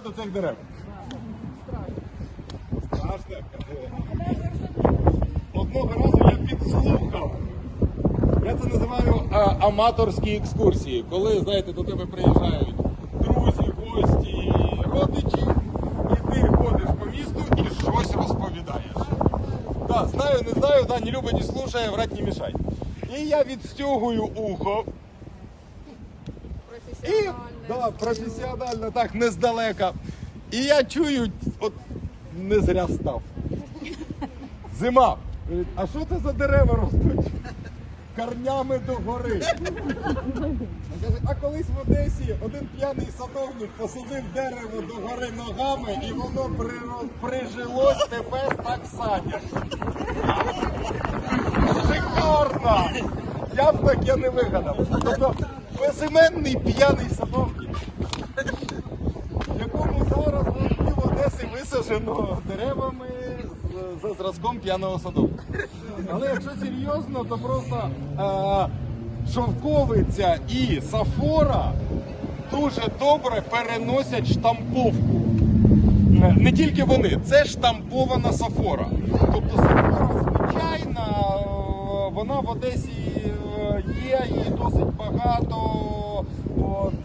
до цих дерев? Страшно. Одного разу я підслухав. Я це називаю а, аматорські екскурсії. Коли, знаєте, до тебе приїжджають друзі, гості, родичі, і ти ходиш по місту і щось розповідаєш. Да, знаю, не знаю, да, любить, не слушає, врать не мішай. І я відстягую ухо. Да, професіонально, так, не здалека. І я чую, от не зря став. Зима. А що це за дерева ростуть? Корнями догори. Він каже, а колись в Одесі один п'яний садовник посадив дерево догори ногами і воно прижилось, тепер так садять. Шикарно! Я б таке не вигадав. Тобто безіменний п'яний садовник, якому зараз пів Одеси висаджено деревами за зразком п'яного садовника. Але якщо серйозно, то просто е, шовковиця і сафора дуже добре переносять штамповку. Е, Не тільки вони, це штампована сафора. Тобто сафора звичайна, е, вона в Одесі є, її досить багато.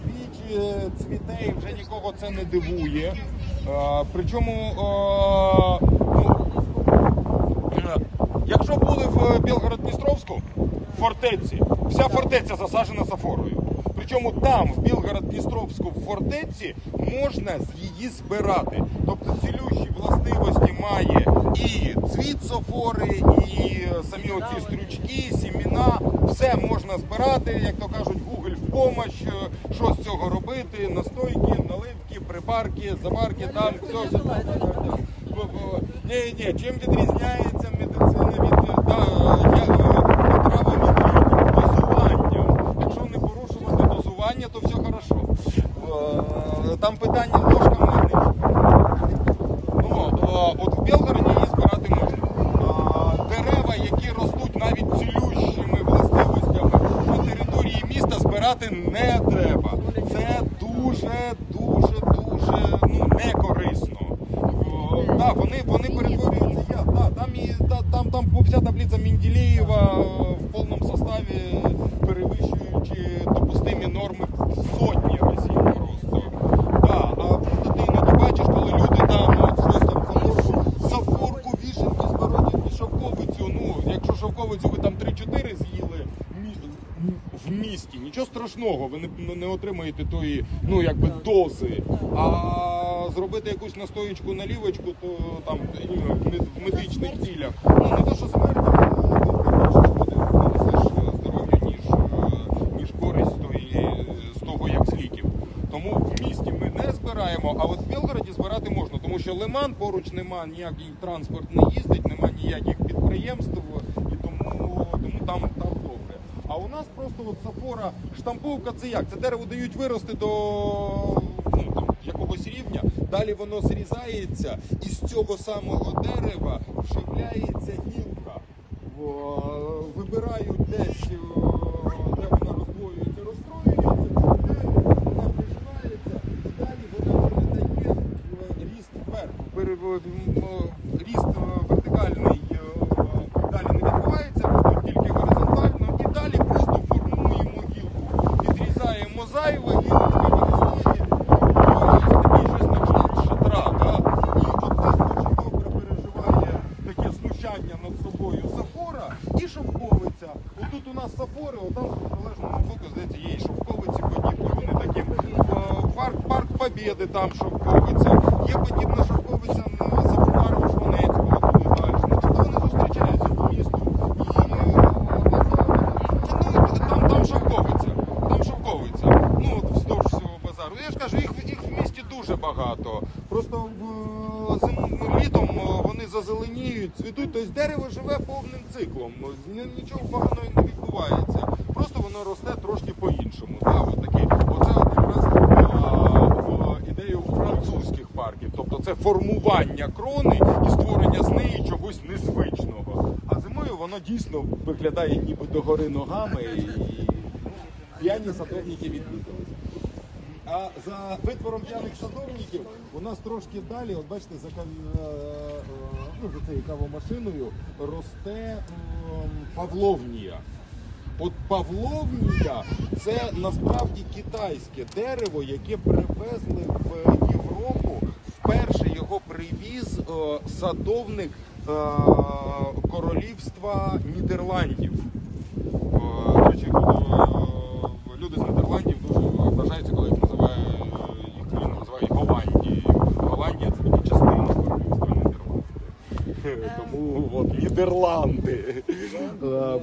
Двічі цвітей вже нікого це не дивує. Е, Причому е, ну, Е, Якщо були в Білгород-Дністровську фортеці, вся фортеця засаджена сафорою. Причому там, в Білгород-Дністровську в фортеці, можна її збирати. Тобто має цвіт і самі оці стрючки, сіміна. Все можна збирати, як то кажуть, Google в помощь, е, що з цього робити, настойки, наливки, припарки, заварки, там все. Ні, ні, чим відрізняється медицина від е, да, я, е, трава від ліків? Дозуванням. Якщо не порушувати дозування, то все хорошо. Е, Там питання ложками не Ну, е, от в Білгороді її збирати можна. Е, Дерева, які ростуть навіть цілющими властивостями на території міста, збирати не треба. Це дуже, дуже, дуже ну, не корисно. Е, Да, вони, вони перетворюються. Я, да, там, і, та, там, там вся таблиця Менделєєва е, в повному составі, перевищуючи допустимі норми в сотні разів просто. Да, а просто ти іноді бачиш, коли люди там от, щось там сафорку, сафорку, вішенки, смородинки, шовковицю. Ну, якщо шовковицю ви там 3-4 з'їли мі- в місті, нічого страшного, ви не, не отримаєте тої, ну якби дози. А зробити якусь настоїчку налівочку, то там в медичних цілях. Ну не то, що смерть, а шкоди нанесеш здоров'ю, ніж, е, ніж користь тої, з того, як з ліків. Тому в місті ми не збираємо, а от в Білгороді збирати можна, тому що лиман поруч нема, ніякий транспорт не їздить, нема ніяких підприємств, і тому, тому там, там добре. А у нас просто от сафора, штамповка це як? Це дерево дають вирости до ну, там, якогось рівня, далі воно зрізається, і з цього самого дерева вживляється гілка. Вибирають десь, о, де вона роздвоюється, розстроюється, вона приживається, і далі вона передає е, ріст вверх. Пере- м, о, Ріст е, вертикальний е, далі не відбувається, ростуть тільки горизонтально, і далі просто формуємо гілку. Відрізаємо зайве, гілочка виростає, і такий щось на кшталт шатра. Да? І от так дуже добре переживає таке знущання над собою сафора і шовковиця. Отут у нас сафори, отам в протилежному боку, здається, є і шовковиці подібні. Вони такі. В парк, парк Побєди там шовковиця. Є подібна шовковиця на Забувару Жванецького, туди далі. Ну, тобто вони зустрічаються по місту. І е, ну, там, там шовковиця. Там шовковиця. Ну, от базару. Я ж кажу, їх, в місті дуже багато. Просто літом е, вони зазеленіють, цвітуть. Тобто дерево живе повним циклом. Нічого поганого не відбувається. Просто воно росте трошки по-іншому. Да? От такі. Оце от якраз а, в ідею французьких парків. Тобто це формування крони і створення з неї чогось незвичного. А зимою воно дійсно виглядає ніби догори ногами і п'яні садовники відмітилися. А за витвором п'яних садовників у нас трошки далі, от бачите, за е, е, ну, за цією кавомашиною росте павловнія. От павловнія це насправді китайське дерево, яке привезли в його привіз е, садовник е, королівства Нідерландів. Е, е, люди з Нідерландів дуже вважаються, коли їх називають, їх країну називають Голландією. Голландія це тільки частина королівства Нідерландів. Тому от Нідерланди.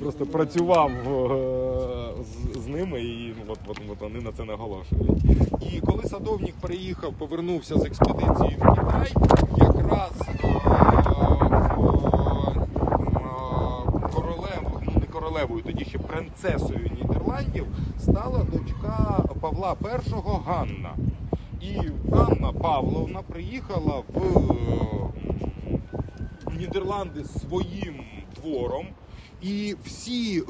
Просто працював з, ними і от, от, от вони на це наголошують. І коли садовник приїхав, повернувся з експедиції в Китай, якраз е, е, королевою, ну не королевою, тоді ще принцесою Нідерландів стала дочка Павла І Ганна. І Ганна Павловна приїхала в Нідерланди своїм двором. І всі, е,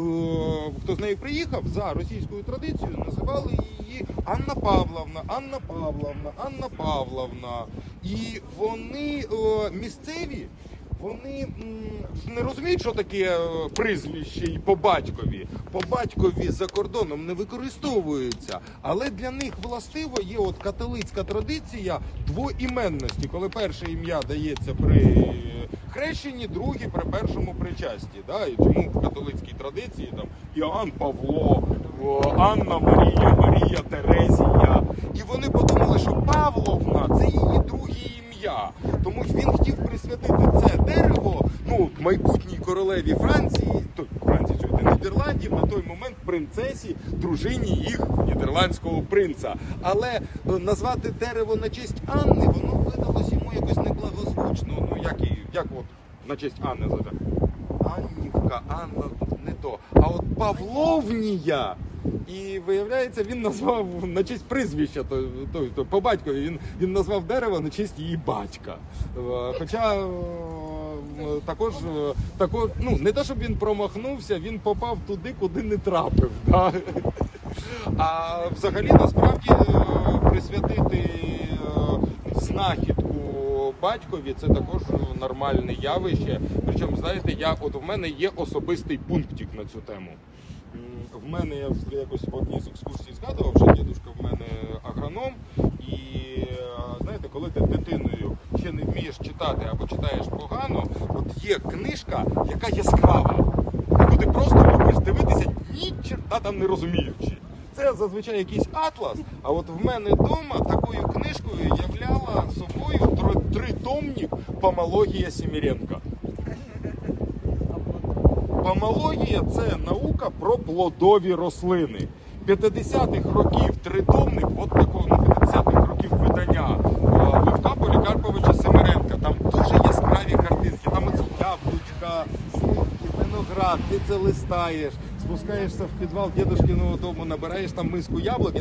хто з нею приїхав, за російською традицією називали її Анна Павловна, Анна Павловна, Анна Павловна. І вони е, місцеві, вони не розуміють, що таке е, прізвище і по батькові. По батькові за кордоном не використовуються. Але для них властиво є от католицька традиція двоіменності, коли перше ім'я дається при хрещенні, друге при першому причасті. Да? І чому в католицькій традиції там Іоанн Павло, Анна Марія, Марія Терезія. І вони подумали, що Павловна це її друге ім'я. Тому він хотів присвятити це дерево ну, майбутній королеві Франції, то Франції сьогодні Нідерландів, на той момент принцесі, дружині їх нідерландського принца. Але е, назвати дерево на честь Анни, воно якось неблагозвучно. Ну як і як от на честь Анни звати? Аннівка, Анна не то. А от Павловнія. І виявляється, він назвав на честь прізвища, то, то, то, по батькові він, він назвав дерево на честь її батька. Е, Хоча е, також, е, також ну, не те, щоб він промахнувся, він попав туди, куди не трапив. Да? А взагалі насправді присвятити е, батькові це також нормальне явище. Причому, знаєте, я от в мене є особистий пунктик на цю тему. В мене я вже якось в одній з екскурсій згадував, що дідусь в мене агроном, і знаєте, коли ти дитиною ще не вмієш читати або читаєш погано, от є книжка, яка яскрава, яку ти просто любиш дивитися, ні черта там не розуміючи. Це зазвичай якийсь атлас, а от в мене вдома такою книжкою являла собою тритомник Помологія Сіміренка. Помологія це наука про плодові рослини. 50-х років тритомник, от такого ну, 50-х років видання Левка Полікарповича Семеренка. Там дуже яскраві картинки. Там яблучка, сливки, виноград, ти це листаєш, спускаєшся в підвал дідушкиного дому, набираєш там миску яблук і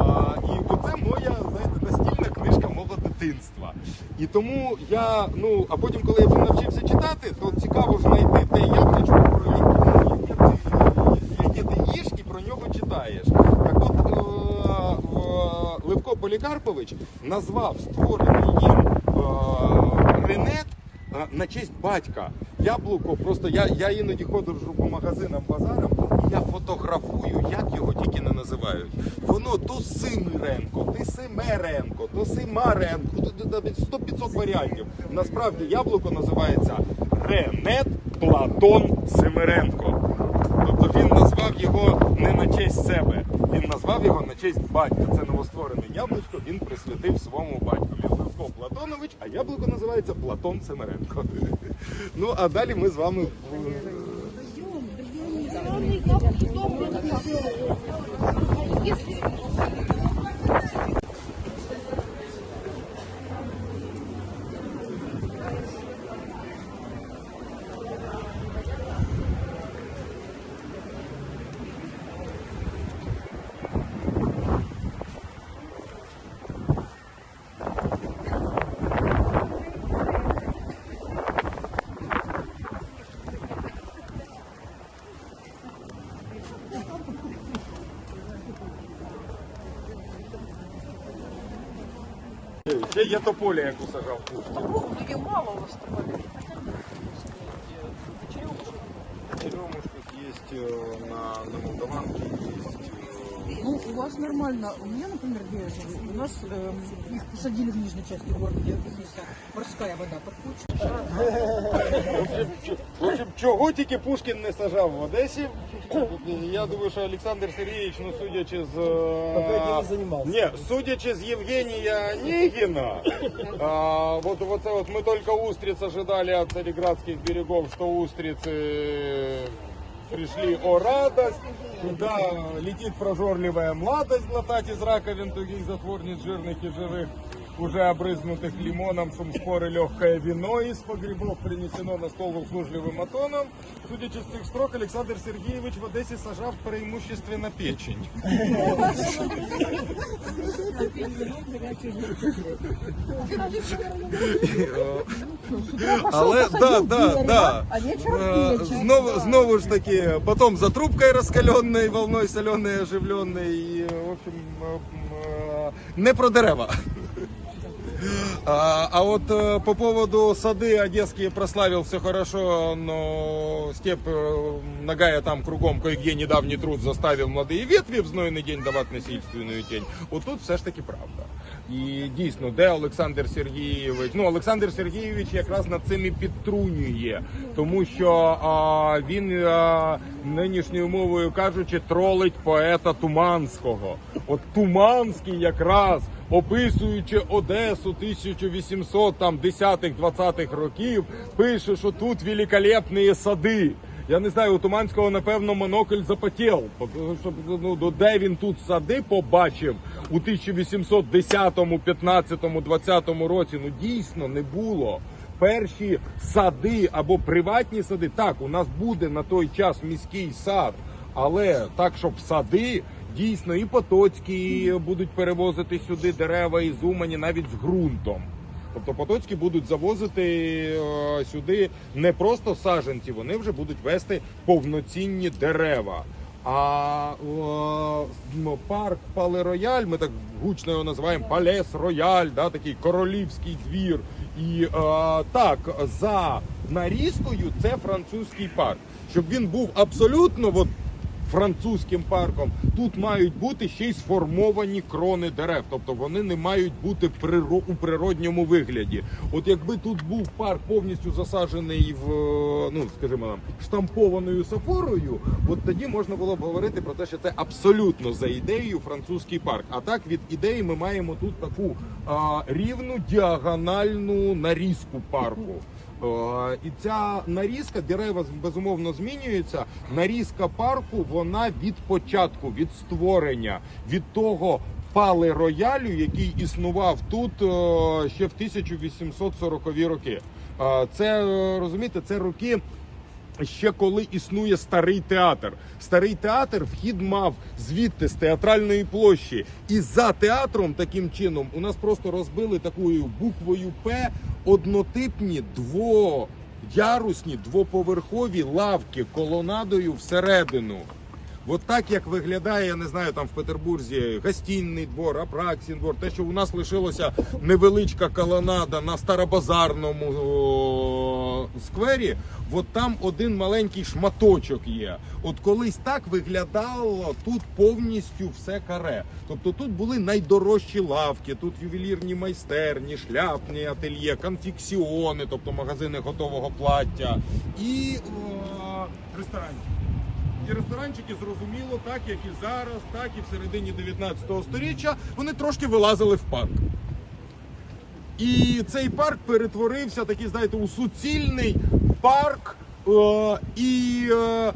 а, І оце моя, знаєте, настільна книжка мого дитинства. І тому я, ну, а потім, коли я вже навчився читати, то цікаво ж знайти те яблучко, про яке, ну, ти, їш і про нього читаєш. Так от е, Левко Полікарпович назвав створений їм е, ренет е, на честь батька. Яблуко, просто я, я іноді ходжу по магазинам, базарам, і я фотографую, як його тільки не називають. Воно то Симиренко, то Семеренко, то Симаренко, навіть 100-500 варіантів. Насправді яблуко називається Ренет Платон Семеренко. Тобто він назвав його не на честь себе, він назвав його на честь батька. Це новостворене яблучко, він присвятив своєму батьку Левко Платонович, а яблуко називається Платон Семеренко. Ну а далі ми з вами. Загальний яблук добре. Ще є тополя, яку сажав Пушкін. Ну, ее мало у вас. Черемушек. Черемушек есть э, на, на Молдаванке, есть... э, Ну, у вас нормально. У меня, например, где я живу, у нас эм, их посадили в нижней части города, где есть морская вода подключена. В общем, ч- в общем, чого тільки Пушкін не сажав в Одесі. Я думаю, що Олександр Сергійович, ну судячи з Пока е, не занимался. Ні, судячи з Євгенія Онегіна, а, вот, вот, це вот мы только устриц ожидали от цареградских берегов, что устрицы пришли, о радость, куда летит прожорливая младость глотать из раковин тугих затворниц жирных и живых, уже обрызнутых лимоном, шум споры, легкое вино из погребов принесено на стол услужливым атоном. Судячи з цих строк, Олександр Сергійович в Одесі сажав преимущественно печень. Але да, да, да. А вечером Е, печень. Знову, знову ж таки, потом за трубкой раскаленной, волной соленой, оживленной. И, в общем, е, е, не про дерева. А, а вот э, по поводу сады одесские прославил все хорошо, но степ э, нагая там кругом кое-где недавний труд заставил молодые ветви в знойний день давати насильственную тень. Отут все ж таки правда. І дійсно, де Олександр Сергійович? Ну, Олександр Сергійович якраз над цим і підтрунює, тому що а, він а, нинішньою мовою кажучи, тролить поета Туманського. От Туманський якраз описуючи Одесу 1810-20-х років, пише, що тут великолепні сади. Я не знаю, у Туманського, напевно, монокль запотів. Ну, де він тут сади побачив у 1810, 15, 20 році. Ну дійсно не було. Перші сади або приватні сади. Так, у нас буде на той час міський сад, але так, щоб сади. Дійсно, і Потоцькі будуть перевозити сюди дерева із Умані навіть з ґрунтом. Тобто Потоцькі будуть завозити е, сюди не просто саджанці, вони вже будуть вести повноцінні дерева. А е, м, парк Пале Рояль, ми так гучно його називаємо Палес Рояль, да, такий королівський двір. І е, так, за нарізкою це французький парк. Щоб він був абсолютно от, французьким парком. Тут мають бути ще й сформовані крони дерев, тобто вони не мають бути у природньому вигляді. От якби тут був парк повністю засаджений в е, ну скажімо нам штампованою сафорою, от тоді можна було б говорити про те, що це абсолютно за ідеєю французький парк. А так від ідеї ми маємо тут таку а, рівну діагональну нарізку парку. Е, І ця нарізка дерева безумовно змінюються. Нарізка парку вона від початку, від створення, від того пали роялю, який існував тут е, ще в 1840-ві роки. Е, Це розумієте, це роки. Ще коли існує старий театр. Старий театр вхід мав звідти з театральної площі. І за театром таким чином у нас просто розбили такою буквою П однотипні двоярусні двоповерхові лавки колонадою всередину. От так як виглядає, я не знаю, там в Петербурзі гостінний двор, Апраксін двор, те, що у нас лишилося невеличка колонада на старобазарному сквері, от там один маленький шматочок є. От колись так виглядало тут повністю все каре. Тобто тут були найдорожчі лавки, тут ювелірні майстерні, шляпні ательє, конфіксіони, тобто магазини готового плаття і о, ресторанчики. І ресторанчики зрозуміло, так як і зараз, так і в середині 19 століття, вони трошки вилазили в парк. І цей парк перетворився такий, знаєте, у суцільний парк е, і е,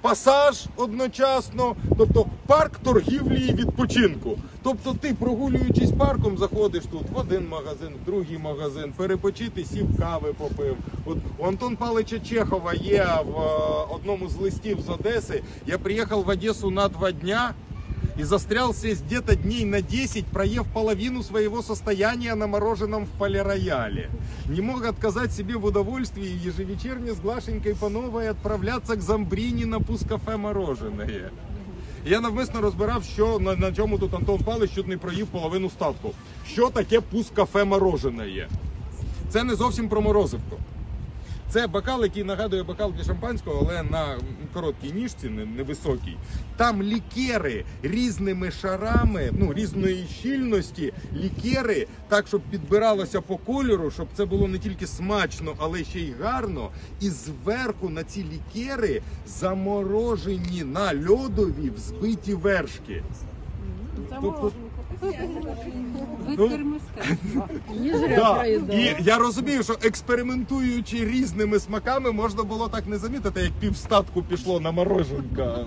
пасаж одночасно, тобто парк торгівлі і відпочинку. Тобто ти, прогулюючись парком, заходиш тут в один магазин, в другий магазин, перепочити, сів кави попив. От у Антон Павловича Чехова є в е, одному з листів з Одеси. Я приїхав в Одесу на два дня. И застрял здесь где-то дней на 10, проев половину своего состояния на мороженом в полирояле. Не мог отказать себе в удовольствии ежевечерне с Глашенькой по новой отправляться к Замбрини на пускафе мороженое. Я навмисно розбирав, що на, на чому тут Антон Палич чуть не проїв половину ставку. Що таке пуск кафе морожене? Це не зовсім про морозивку. Це бокал, який нагадує бокал для шампанського, але на короткій ніжці, невисокій. Там лікери різними шарами, ну різної щільності, лікери, так, щоб підбиралося по кольору, щоб це було не тільки смачно, але ще й гарно. І зверху на ці лікери заморожені на льодові взбиті вершки. Тобто, зря Да. І я розумію, що експериментуючи різними смаками, можна було так не замітити, як півстатку пішло на мороженка.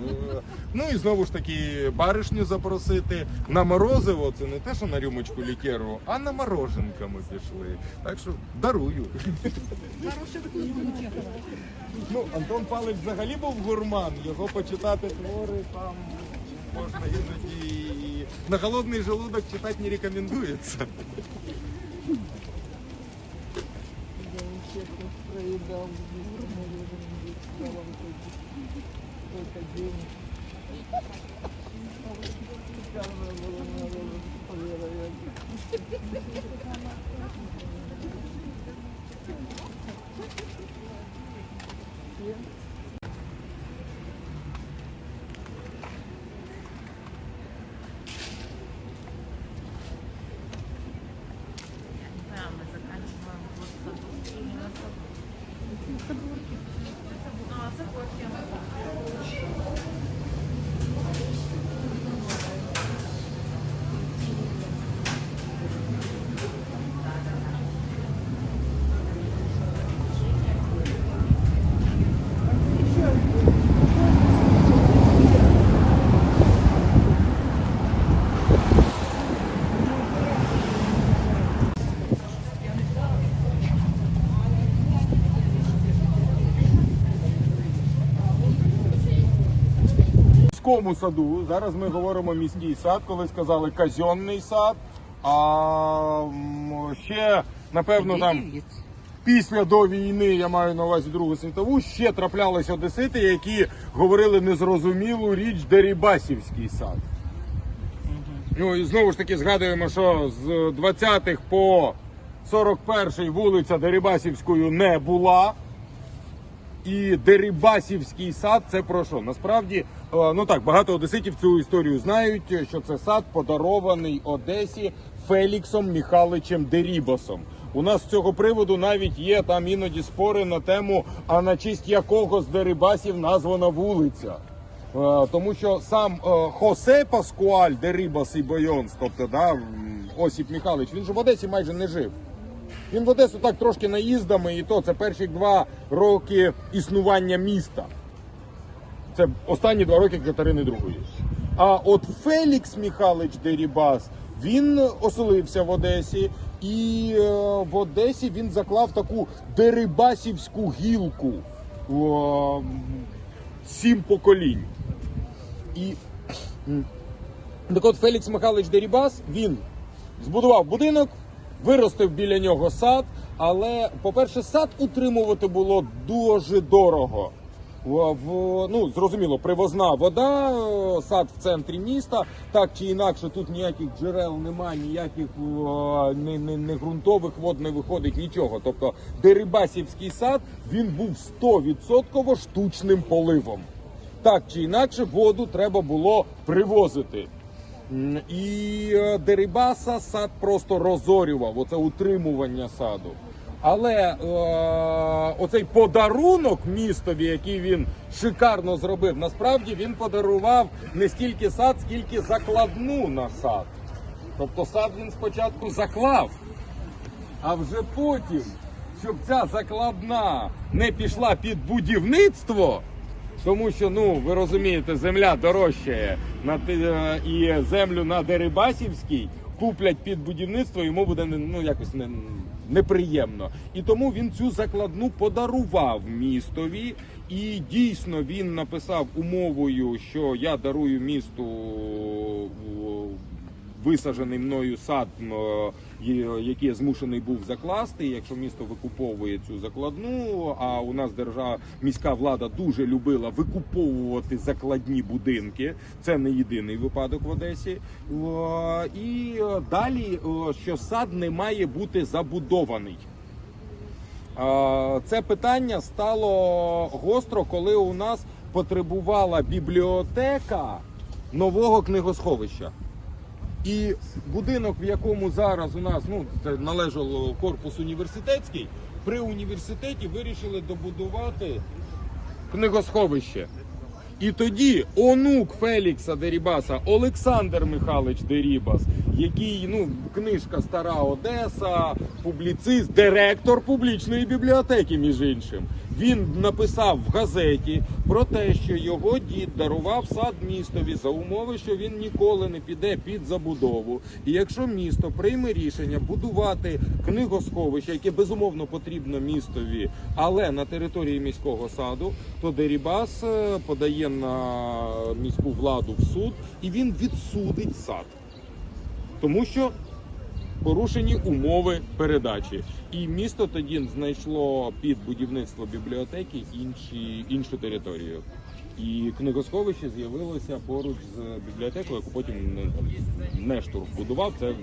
Ну і знову ж таки баришню запросити на морозиво. Це не те, що на рюмочку лікеру, а на мороженка ми пішли. Так що дарую. Ну, Антон Павлович взагалі був гурман, його почитати твори там можна іноді. І На голодний желудок читати не рекомендується. Да, мы заканчиваем год в саду или на саду? А, міському саду. Зараз ми говоримо міський сад, коли сказали казенний сад. А ще напевно там після до війни, я маю на увазі Другу світову, ще траплялись одесити, які говорили незрозумілу річ Дерибасівський сад. Ну і знову ж таки згадуємо, що з 20-х по 41-й вулиця Дерибасівською не була. І Дерибасівський сад це про що? Насправді, ну так, багато одеситів цю історію знають, що це сад подарований Одесі Феліксом Михайловичем Дерібасом. У нас з цього приводу навіть є там іноді спори на тему, а на честь якого з Дерибасів названа вулиця. Е, Тому що сам е, Хосе Паскуаль Дерибас і Бойонс, тобто да, Осіп Михайлович, він же в Одесі майже не жив. Він в Одесу так трошки наїздами, і то це перші два роки існування міста. Це останні два роки Катерини II. А от Фелікс Михайлович Дерібас, він оселився в Одесі, і е, в Одесі він заклав таку дерибасівську гілку о, сім поколінь. І так от Фелікс Михайлович Дерібас, він збудував будинок, виростив біля нього сад, але, по-перше, сад утримувати було дуже дорого. В, ну, зрозуміло, привозна вода, е, сад в центрі міста, так чи інакше, тут ніяких джерел немає, ніяких е, не, не, не ґрунтових вод не виходить, нічого. Тобто Дерибасівський сад він був 100% штучним поливом. Так чи інакше, воду треба було привозити. І е, Дерибаса сад просто розорював, оце утримування саду. Але е, оцей подарунок містові, який він шикарно зробив, насправді він подарував не стільки сад, скільки закладну на сад. Тобто сад він спочатку заклав, а вже потім, щоб ця закладна не пішла під будівництво, тому що, ну, ви розумієте, земля дорожчає на е, і землю на Дерибасівській куплять під будівництво, йому буде ну, якось не, неприємно. І тому він цю закладну подарував містові. І дійсно він написав умовою, що я дарую місту висаджений мною сад, м, е, є- який я змушений був закласти. Якщо місто викуповує цю закладну, а у нас держава міська влада дуже любила викуповувати закладні будинки. Це не єдиний випадок в Одесі. І далі, що сад не має бути забудований. Це питання стало гостро, коли у нас потребувала бібліотека нового книгосховища. І будинок, в якому зараз у нас ну це належало корпус університетський, при університеті вирішили добудувати книгосховище. І тоді онук Фелікса Дерібаса, Олександр Михайлович Дерібас, який ну книжка Стара Одеса, публіцист, директор публічної бібліотеки, між іншим. Він написав в газеті про те, що його дід дарував сад містові за умови, що він ніколи не піде під забудову. І якщо місто прийме рішення будувати книгосховище, яке безумовно потрібно містові, але на території міського саду, то Дерібас е, подає на міську владу в суд і він відсудить сад. Тому що порушені умови передачі. І місто тоді знайшло під будівництво бібліотеки інші, іншу територію. І книгосховище з'явилося поруч з бібліотекою, яку потім ну, там, Нештурм будував. Це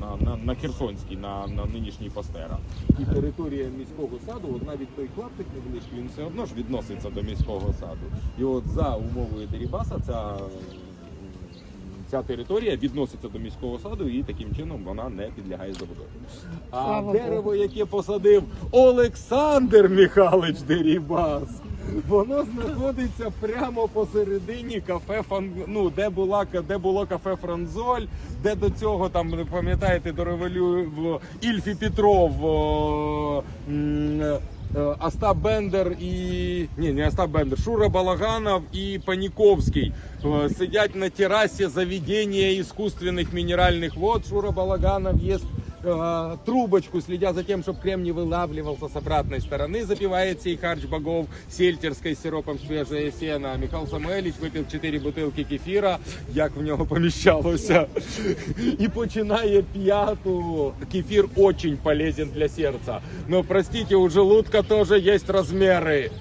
на, на, на Херсонській, на, на нинішній Пастера. І територія міського саду, от навіть той клаптик невеличкий, він все одно ж відноситься до міського саду. І от за умовою Дерібаса ця ця територія відноситься до міського саду і таким чином вона не підлягає забудові. А Слава дерево, яке посадив Олександр Михайлович Дерібас. Воно знаходиться прямо посередині кафе Фан... ну, де була де було кафе Франзоль, де до цього там пам'ятаєте до револю... Ільфі Петров. о, Остап Бендер і ні, не Остап Бендер, Шура Балаганов і Паніковський е, сидять на террасе заведення іскусственних мінеральних вод. Шура Балаганов ест э, трубочку, следя за тем, чтобы крем не вылавливался с обратной стороны, запивает сей харч богов сельтерской с сиропом свежее сено. А Михаил Самуэльевич выпил 4 бутилки кефіра, як в нього поміщалося, і починає п'яту. Кефир очень полезен для сердца. Но, простите, у желудка тоже есть размеры.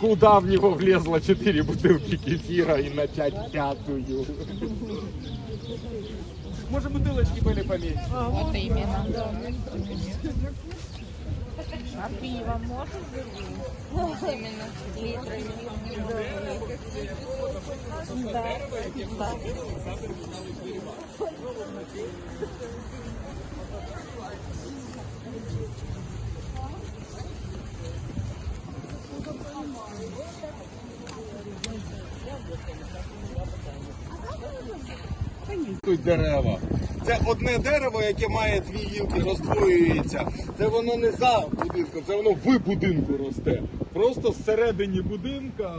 Куда в него влезло 4 бутылки кефира и начать пятую? Может, бутылочки были поменьше? Вот именно. А пиво можешь Именно. Литрами. Да. Да. Тут дерева. Це одне дерево, яке має дві гілки, роздвоюється. Це воно не за будинком, це воно в будинку росте. Просто всередині будинка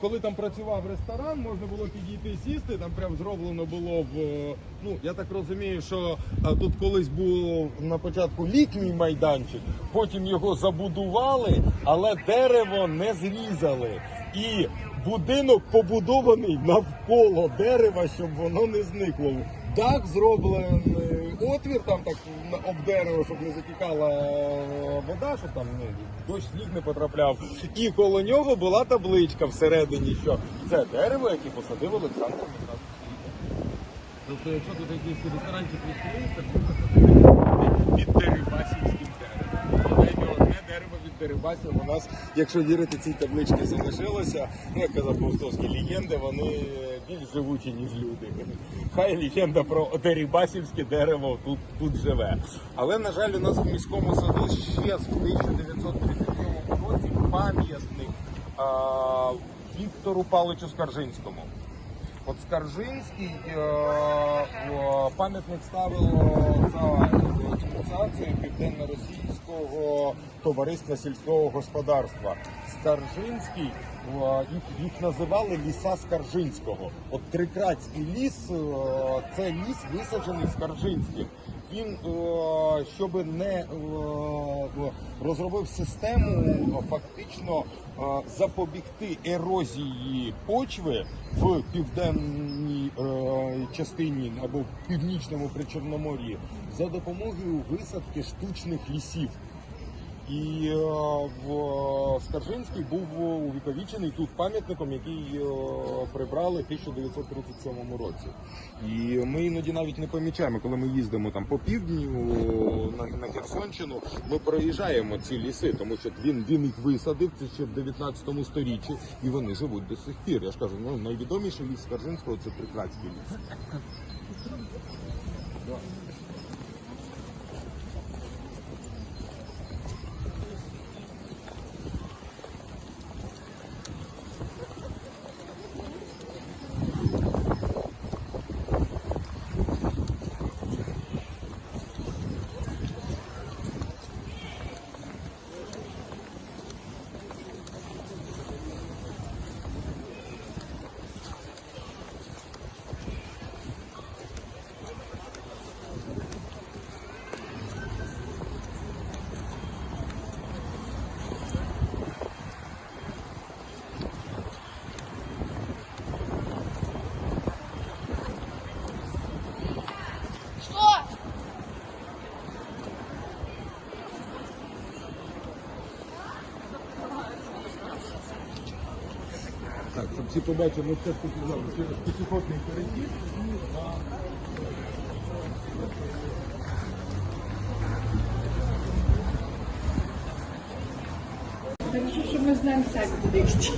коли там працював ресторан, можна було підійти сісти. Там прям зроблено було в. Ну я так розумію, що е, тут колись був на початку літній майданчик, потім його забудували, але дерево не зрізали. І будинок побудований навколо дерева, щоб воно не зникло. Дах зроблений отвір там так об дерево, щоб не затікала е, вода, щоб там не, дощ сніг не потрапляв. І коло нього була табличка всередині, що це дерево, яке посадив Олександр Михайлович. Тобто, якщо тут якийсь ресторанчик відкриється, то під Дерибасівським деревом. Принаймні одне дерево від Дерибасів у нас, якщо вірити цій табличці, залишилося. Ну, як казав Павстовський, легенди, вони більш живучі, ніж люди. Хай легенда про Дерибасівське дерево тут, тут живе. Але, на жаль, у нас в міському саду ще з 1937 році пам'ятник Віктору Павловичу Скаржинському. От Скаржинський е, пам'ятник ставило за експлуатацією південно-російського товариства сільського господарства. Скаржинський Е, Їх, називали ліса Скаржинського. От Трикратський ліс е, це ліс висаджений Скаржинським. Він, щоб не е, розробив систему, фактично е, запобігти ерозії почви в південній е, частині або в північному причорномор'ї за допомогою висадки штучних лісів. І е, в Скаржинський був увіковічений тут пам'ятником, який е, прибрали в 1937 році. І ми іноді навіть не помічаємо, коли ми їздимо там по півдні на, на Херсонщину, ми проїжджаємо ці ліси, тому що він, він їх висадив це ще в 19 сторіччі, і вони живуть до сих пір. Я ж кажу, ну найвідоміший ліс Скаржинського це Прикратський ліс. всі побачимо, це показали через пішохідний перехід. Хорошо, що ми знаємо як буде йти.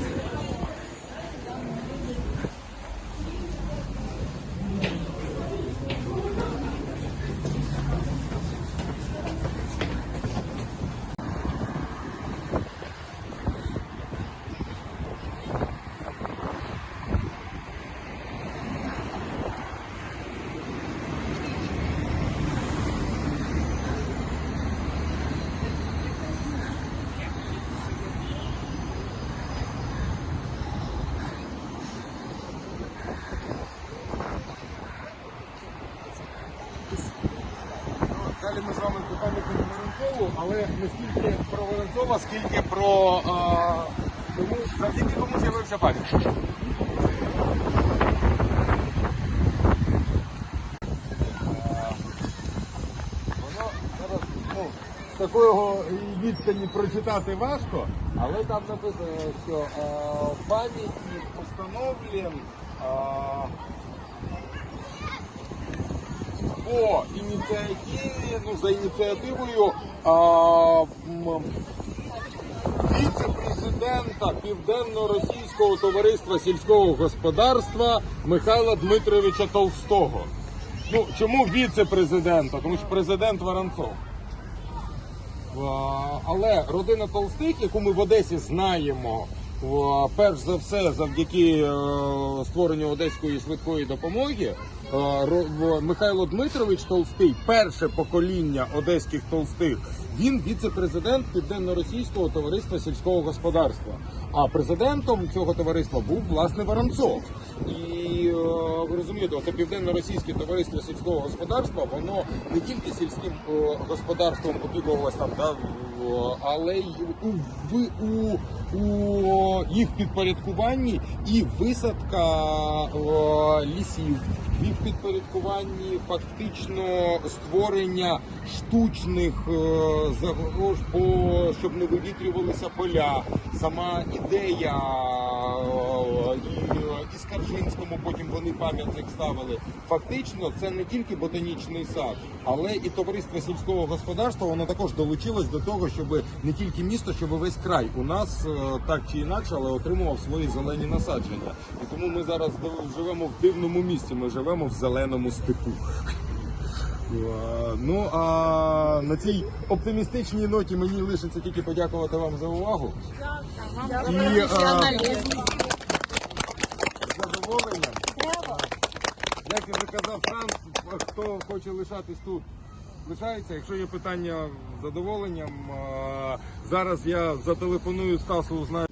Далі ми з вами по пам'ятнику Воронцову, але не стільки про Воронцова, скільки про тому, завдяки кому з'явився зараз ну, такого відстані прочитати важко, але там написано, що е, пам'ятник установлен е, по ініціативі, ну за ініціативою віце-президента Південно-Російського товариства сільського господарства Михайла Дмитровича Толстого. Ну чому віце-президента? Тому що президент Воронцов. Але родина Толстих, яку ми в Одесі знаємо, перш за все завдяки е, створенню одеської швидкої допомоги, Михайло Дмитрович Толстий, перше покоління одеських толстих, він віце-президент Південно-Російського товариства сільського господарства. А президентом цього товариства був власне Воронцов. І е, ви розумієте, це південно-російське товариство сільського господарства, воно не тільки сільським е, господарством опікувалось там, да, але й у, в, у, у їх підпорядкуванні і висадка е, лісів. В підпорядкуванні фактично створення штучних е, загорож, по, щоб не вивітрювалися поля. Сама ідея е, і, і Скаржинському потім вони пам'ятник ставили. Фактично, це не тільки ботанічний сад, але і товариство сільського господарства воно також долучилось до того, щоб не тільки місто, щоб весь край у нас е, так чи інакше, але отримував свої зелені насадження. І тому ми зараз живемо в дивному місці. Ми живемо в зеленому степу. Е, Ну а на цій оптимістичній ноті мені лишиться тільки подякувати вам за увагу. І е, з задоволенням. Як і вже казав Франц, хто хоче лишатись тут, лишається. Якщо є питання з задоволенням, е, зараз я зателефоную Стасу, узнаю.